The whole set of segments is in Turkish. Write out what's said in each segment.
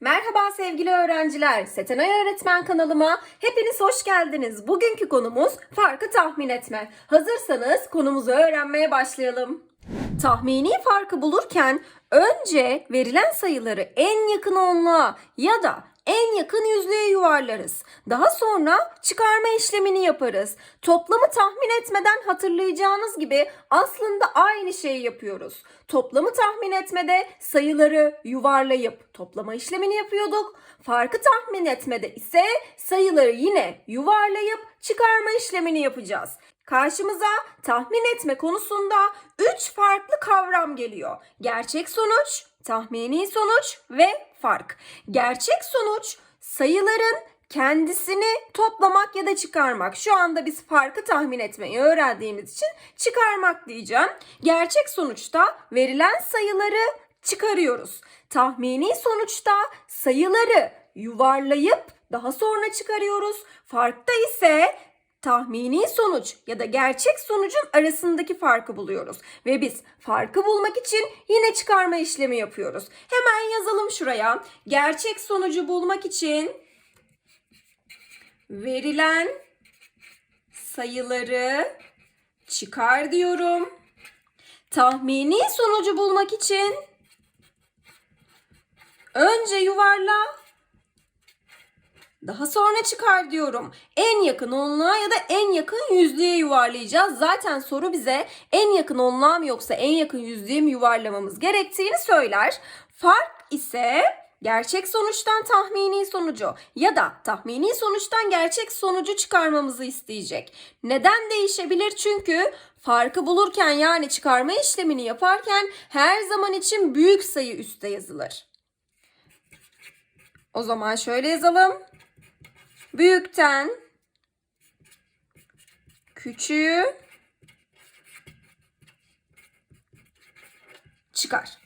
Merhaba sevgili öğrenciler. Setenay Öğretmen kanalıma hepiniz hoş geldiniz. Bugünkü konumuz farkı tahmin etme. Hazırsanız konumuzu öğrenmeye başlayalım. Tahmini farkı bulurken önce verilen sayıları en yakın onluğa ya da en yakın yüzlüğe yuvarlarız. Daha sonra çıkarma işlemini yaparız. Toplamı tahmin etmeden hatırlayacağınız gibi aslında aynı şeyi yapıyoruz. Toplamı tahmin etmede sayıları yuvarlayıp toplama işlemini yapıyorduk. Farkı tahmin etmede ise sayıları yine yuvarlayıp çıkarma işlemini yapacağız. Karşımıza tahmin etme konusunda 3 farklı kavram geliyor. Gerçek sonuç, tahmini sonuç ve fark. Gerçek sonuç sayıların kendisini toplamak ya da çıkarmak. Şu anda biz farkı tahmin etmeyi öğrendiğimiz için çıkarmak diyeceğim. Gerçek sonuçta verilen sayıları çıkarıyoruz. Tahmini sonuçta sayıları yuvarlayıp daha sonra çıkarıyoruz. Farkta ise tahmini sonuç ya da gerçek sonucun arasındaki farkı buluyoruz. Ve biz farkı bulmak için yine çıkarma işlemi yapıyoruz. Hemen yazalım şuraya. Gerçek sonucu bulmak için verilen sayıları çıkar diyorum. Tahmini sonucu bulmak için önce yuvarla daha sonra çıkar diyorum. En yakın onluğa ya da en yakın yüzlüğe yuvarlayacağız. Zaten soru bize en yakın onluğa mı yoksa en yakın yüzlüğe mi yuvarlamamız gerektiğini söyler. Fark ise gerçek sonuçtan tahmini sonucu ya da tahmini sonuçtan gerçek sonucu çıkarmamızı isteyecek. Neden değişebilir? Çünkü farkı bulurken yani çıkarma işlemini yaparken her zaman için büyük sayı üste yazılır. O zaman şöyle yazalım. Büyükten küçüğü çıkar.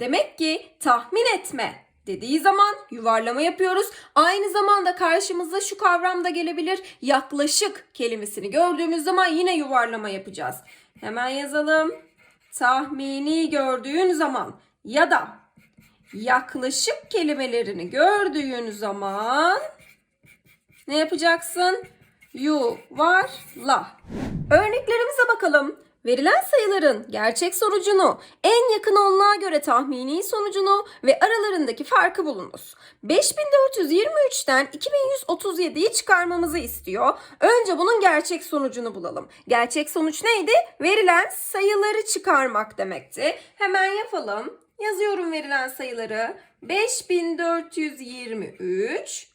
Demek ki tahmin etme dediği zaman yuvarlama yapıyoruz. Aynı zamanda karşımıza şu kavram da gelebilir. Yaklaşık kelimesini gördüğümüz zaman yine yuvarlama yapacağız. Hemen yazalım. Tahmini gördüğün zaman ya da yaklaşık kelimelerini gördüğün zaman ne yapacaksın? Yuvarla. Örneklerimize bakalım. Verilen sayıların gerçek sonucunu, en yakın onluğa göre tahmini sonucunu ve aralarındaki farkı bulunuz. 5423'ten 2137'yi çıkarmamızı istiyor. Önce bunun gerçek sonucunu bulalım. Gerçek sonuç neydi? Verilen sayıları çıkarmak demekti. Hemen yapalım. Yazıyorum verilen sayıları. 5423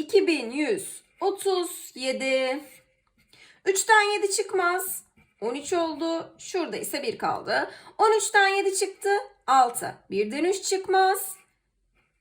2137 3'ten 7 çıkmaz. 13 oldu. Şurada ise 1 kaldı. 13'ten 7 çıktı. 6. 1'den 3 çıkmaz.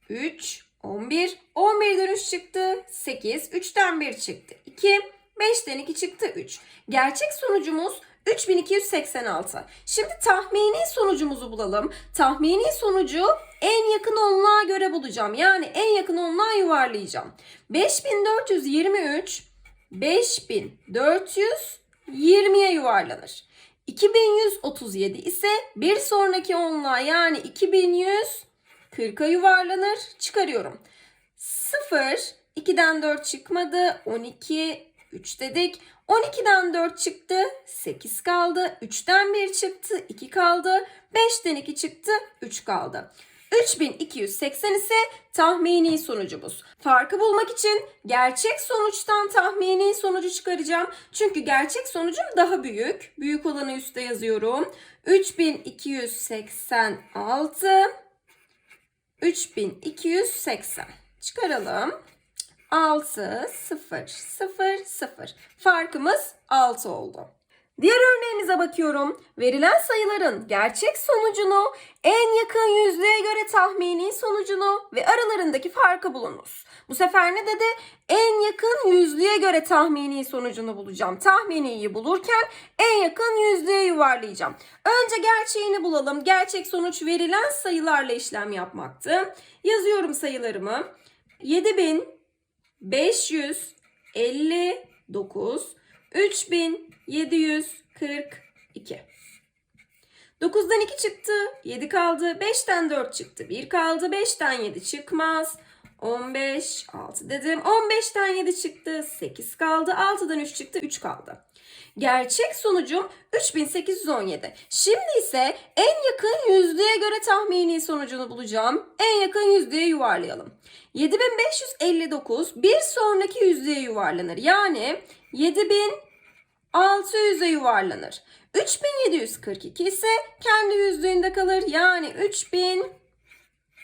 3. 11. 11'den 3 çıktı. 8. 3'ten 1 çıktı. 2. 5'ten 2 çıktı. 3. Gerçek sonucumuz 3286. Şimdi tahmini sonucumuzu bulalım. Tahmini sonucu en yakın onluğa göre bulacağım. Yani en yakın onluğa yuvarlayacağım. 5423 5420'ye yuvarlanır. 2137 ise bir sonraki onluğa yani 2140'a yuvarlanır. Çıkarıyorum. 0 2'den 4 çıkmadı. 12 3 dedik. 12'den 4 çıktı. 8 kaldı. 3'ten 1 çıktı. 2 kaldı. 5'ten 2 çıktı. 3 kaldı. 3280 ise tahmini sonucumuz. Farkı bulmak için gerçek sonuçtan tahmini sonucu çıkaracağım. Çünkü gerçek sonucum daha büyük. Büyük olanı üstte yazıyorum. 3286 3280 çıkaralım. 6 0 0 0. Farkımız 6 oldu. Diğer örneğimize bakıyorum. Verilen sayıların gerçek sonucunu, en yakın yüzlüğe göre tahmini sonucunu ve aralarındaki farkı bulunuz. Bu sefer ne dedi? En yakın yüzlüğe göre tahmini sonucunu bulacağım. Tahminiyi bulurken en yakın yüzlüğe yuvarlayacağım. Önce gerçeğini bulalım. Gerçek sonuç verilen sayılarla işlem yapmaktı. Yazıyorum sayılarımı. 7559 3742. 9'dan 2 çıktı. 7 kaldı. 5'ten 4 çıktı. 1 kaldı. 5'ten 7 çıkmaz. 15, 6 dedim. 15'ten 7 çıktı. 8 kaldı. 6'dan 3 çıktı. 3 kaldı. Gerçek sonucum 3817. Şimdi ise en yakın yüzdeye göre tahmini sonucunu bulacağım. En yakın yüzdeye yuvarlayalım. 7559 bir sonraki yüzdeye yuvarlanır. Yani 7600'e yuvarlanır. 3742 ise kendi yüzdüğünde kalır. Yani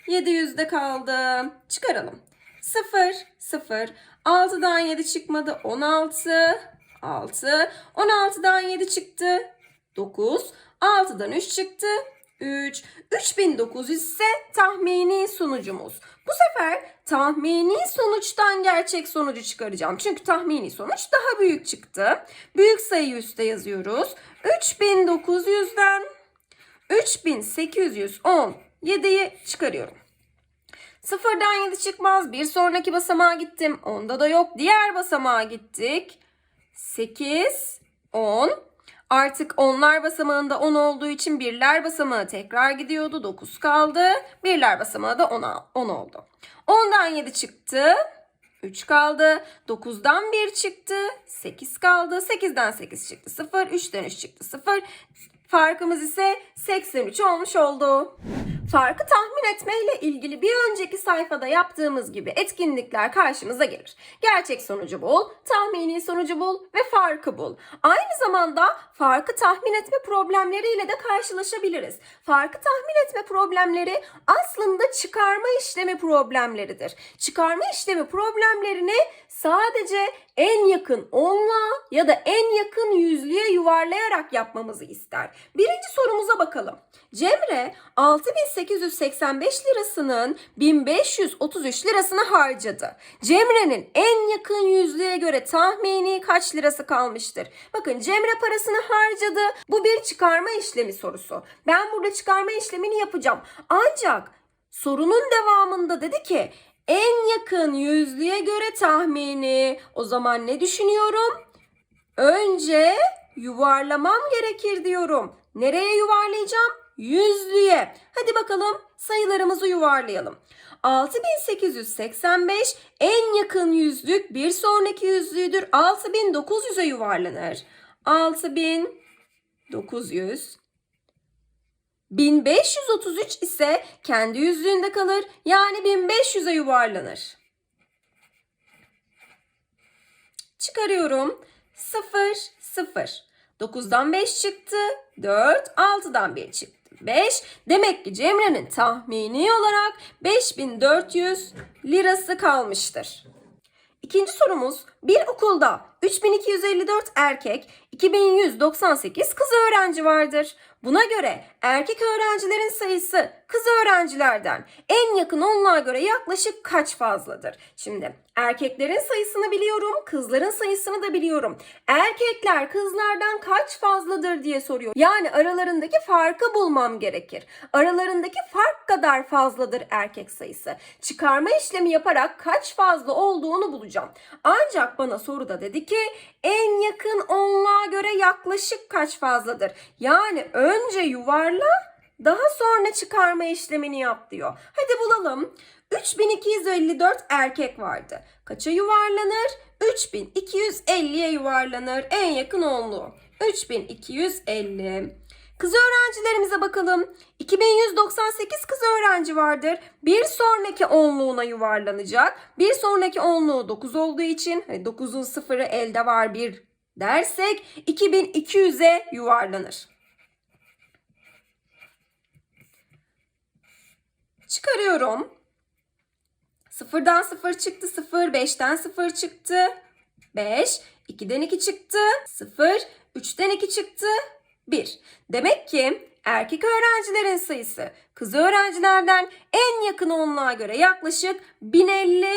3700'de kaldı. Çıkaralım. 0, 0. 6'dan 7 çıkmadı. 16, 6. 16'dan 7 çıktı. 9. 6'dan 3 çıktı. 3. 3900 ise tahmini sonucumuz. Bu sefer tahmini sonuçtan gerçek sonucu çıkaracağım. Çünkü tahmini sonuç daha büyük çıktı. Büyük sayıyı üste yazıyoruz. 3900'den 3817'yi çıkarıyorum. Sıfırdan 7 çıkmaz. Bir sonraki basamağa gittim. Onda da yok. Diğer basamağa gittik. 8, 10. Artık onlar basamağında 10 olduğu için birler basamağı tekrar gidiyordu. 9 kaldı. Birler basamağı da 10'a 10 oldu. 10'dan 7 çıktı. 3 kaldı. 9'dan 1 çıktı. 8 kaldı. 8'den 8 çıktı. 0. 3'ten 3 çıktı. 0. Farkımız ise 83 olmuş oldu. Farkı tahmin etmeyle ilgili bir önceki sayfada yaptığımız gibi etkinlikler karşımıza gelir. Gerçek sonucu bul, tahmini sonucu bul ve farkı bul. Aynı zamanda farkı tahmin etme problemleriyle de karşılaşabiliriz. Farkı tahmin etme problemleri aslında çıkarma işlemi problemleridir. Çıkarma işlemi problemlerini sadece en yakın onla ya da en yakın yüzlüğe yuvarlayarak yapmamızı ister. Birinci sorumuza bakalım. Cemre 6885 lirasının 1533 lirasını harcadı. Cemre'nin en yakın yüzlüğe göre tahmini kaç lirası kalmıştır? Bakın Cemre parasını harcadı. Bu bir çıkarma işlemi sorusu. Ben burada çıkarma işlemini yapacağım. Ancak sorunun devamında dedi ki en yakın yüzlüğe göre tahmini. O zaman ne düşünüyorum? Önce yuvarlamam gerekir diyorum. Nereye yuvarlayacağım? Yüzlüğe. Hadi bakalım sayılarımızı yuvarlayalım. 6885 en yakın yüzlük bir sonraki yüzlüğüdür. 6900'e yuvarlanır. 6900 1533 ise kendi yüzlüğünde kalır. Yani 1500'e yuvarlanır. Çıkarıyorum. 0, 0. 9'dan 5 çıktı. 4, 6'dan 1 çıktı. 5. Demek ki Cemre'nin tahmini olarak 5400 lirası kalmıştır. İkinci sorumuz bir okulda 3254 erkek, 2198 kız öğrenci vardır. Buna göre erkek öğrencilerin sayısı kız öğrencilerden en yakın onluğa göre yaklaşık kaç fazladır? Şimdi erkeklerin sayısını biliyorum, kızların sayısını da biliyorum. Erkekler kızlardan kaç fazladır diye soruyor. Yani aralarındaki farkı bulmam gerekir. Aralarındaki fark kadar fazladır erkek sayısı. Çıkarma işlemi yaparak kaç fazla olduğunu bulacağım. Ancak bana soruda dedi ki en yakın onluğa göre yaklaşık kaç fazladır? Yani önce yuvarla daha sonra çıkarma işlemini yap diyor. Hadi bulalım. 3254 erkek vardı. Kaça yuvarlanır? 3250'ye yuvarlanır. En yakın onluğu. 3250. Kız öğrencilerimize bakalım. 2198 kız öğrenci vardır. Bir sonraki onluğuna yuvarlanacak. Bir sonraki onluğu 9 olduğu için 9'un sıfırı elde var bir dersek 2200'e yuvarlanır. Çıkarıyorum. Sıfırdan sıfır çıktı. Sıfır. Beşten sıfır çıktı. Beş. 2'den 2 çıktı. Sıfır. Üçten 2 çıktı. 1. Demek ki erkek öğrencilerin sayısı kız öğrencilerden en yakın onluğa göre yaklaşık 1050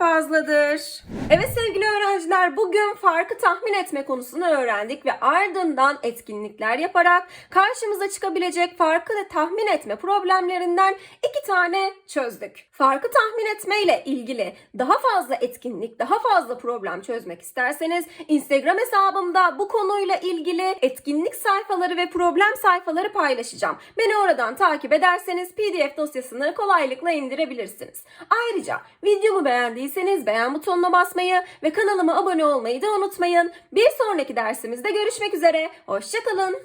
fazladır. Evet sevgili öğrenciler bugün farkı tahmin etme konusunu öğrendik ve ardından etkinlikler yaparak karşımıza çıkabilecek farkı da tahmin etme problemlerinden iki tane çözdük. Farkı tahmin etme ile ilgili daha fazla etkinlik, daha fazla problem çözmek isterseniz Instagram hesabımda bu konuyla ilgili etkinlik sayfaları ve problem sayfaları paylaşacağım. Beni oradan takip ederseniz PDF dosyasını kolaylıkla indirebilirsiniz. Ayrıca videomu beğendiyseniz beğen butonuna basmayı ve kanalıma abone olmayı da unutmayın. Bir sonraki dersimizde görüşmek üzere. Hoşçakalın.